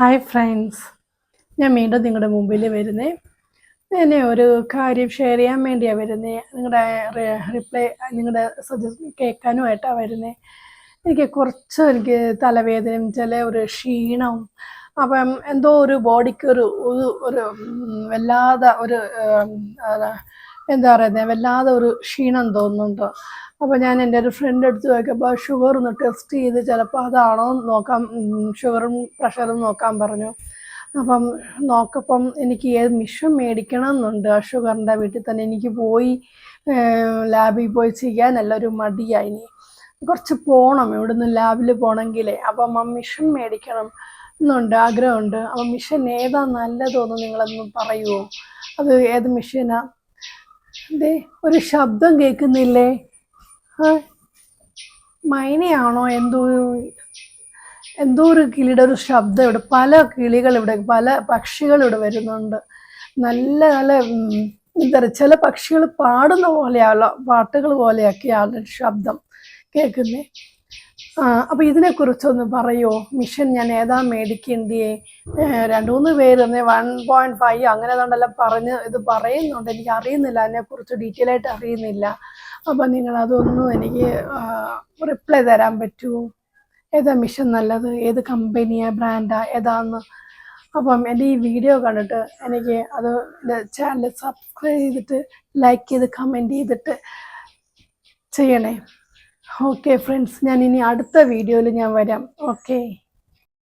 Hi friends ഞാൻ വീണ്ടും നിങ്ങളുടെ മുമ്പിൽ വരുന്നേ. എന്നെ ഒരു കാര്യം ഷെയർ ചെയ്യാൻ വേണ്ടിയാണ് വരുന്നത് നിങ്ങളുടെ റിപ്ലൈ നിങ്ങളുടെ സജഷൻ കേൾക്കാനുമായിട്ടാണ് വരുന്നത് എനിക്ക് കുറച്ച് എനിക്ക് തലവേദനയും ചില ഒരു ക്ഷീണവും അപ്പം എന്തോ ഒരു ബോഡിക്ക് ഒരു ഒരു വല്ലാതെ ഒരു എന്താ പറയുന്നത് വല്ലാതെ ഒരു ക്ഷീണം തോന്നുന്നുണ്ട്. അപ്പോൾ ഞാൻ എന്റെ ഒരു ഫ്രണ്ട് എടുത്ത് നോക്കിയപ്പോൾ ഷുഗർ ഒന്ന് ടെസ്റ്റ് ചെയ്ത് ചിലപ്പോൾ അതാണോ നോക്കാം ഷുഗറും പ്രഷറും നോക്കാൻ പറഞ്ഞു. അപ്പം നോക്കപ്പം എനിക്ക് ഏത് മിഷൻ മേടിക്കണം എന്നുണ്ട് ആ ഷുഗറിന്റെ വീട്ടിൽ തന്നെ എനിക്ക് പോയി ലാബിൽ പോയി ചെയ്യാനല്ല ഒരു മടിയായി കുറച്ച് പോകണം ഇവിടുന്ന് ലാബിൽ പോകണമെങ്കിലേ അപ്പം ആ മിഷൻ മേടിക്കണം എന്നുണ്ട് ആഗ്രഹമുണ്ട്. അപ്പം മിഷൻ ഏതാ നല്ലതെന്ന് നിങ്ങളൊന്ന് പറയുമോ അത് ഏത് മിഷനാ ദേ ഒരു ശബ്ദം കേൾക്കുന്നില്ലേ? മൈനയാണോ? എന്തോ എന്തോ ഒരു കിളിയുടെ ഒരു ശബ്ദം ഇവിടെ പല കിളികൾ ഇവിടെ പല പക്ഷികൾ ഇവിടെ വരുന്നുണ്ട്. നല്ല നല്ല എന്താ പറയുക ചില പക്ഷികൾ പാടുന്ന പോലെയുള്ള പാട്ടുകൾ പോലെയൊക്കെയാണ് ശബ്ദം കേൾക്കുന്നേ. ആ അപ്പൊ ഇതിനെക്കുറിച്ചൊന്ന് പറയുമോ മിഷൻ ഞാൻ ഏതാ മേടിക്കേണ്ടിയേ? രണ്ടു രണ്ട് മൂന്ന് പേര് വൺ പോയിന്റ് ഫൈവ് അങ്ങനെ ഏതാണ്ടെല്ലാം പറഞ്ഞ് ഇത് പറയുന്നുണ്ട്. എനിക്ക് അറിയുന്നില്ല അതിനെക്കുറിച്ച് ഡീറ്റെയിൽ ആയിട്ട് അറിയുന്നില്ല. അപ്പം നിങ്ങൾ അതൊന്നും എനിക്ക് റിപ്ലൈ തരാൻ പറ്റുമോ ഏതാ മിഷൻ നല്ലത്? ഏത് കമ്പനിയാ ബ്രാൻഡാ ഏതാന്ന്? അപ്പം എന്റെ ഈ വീഡിയോ കണ്ടിട്ട് എനിക്ക് അത് ചാനൽ സബ്സ്ക്രൈബ് ചെയ്തിട്ട് ലൈക്ക് ചെയ്ത് കമന്റ് ചെയ്തിട്ട് ചെയ്യണേ. ഓക്കെ ഫ്രണ്ട്സ് ഞാൻ ഇനി അടുത്ത വീഡിയോയിൽ ഞാൻ വരാം. ഓക്കെ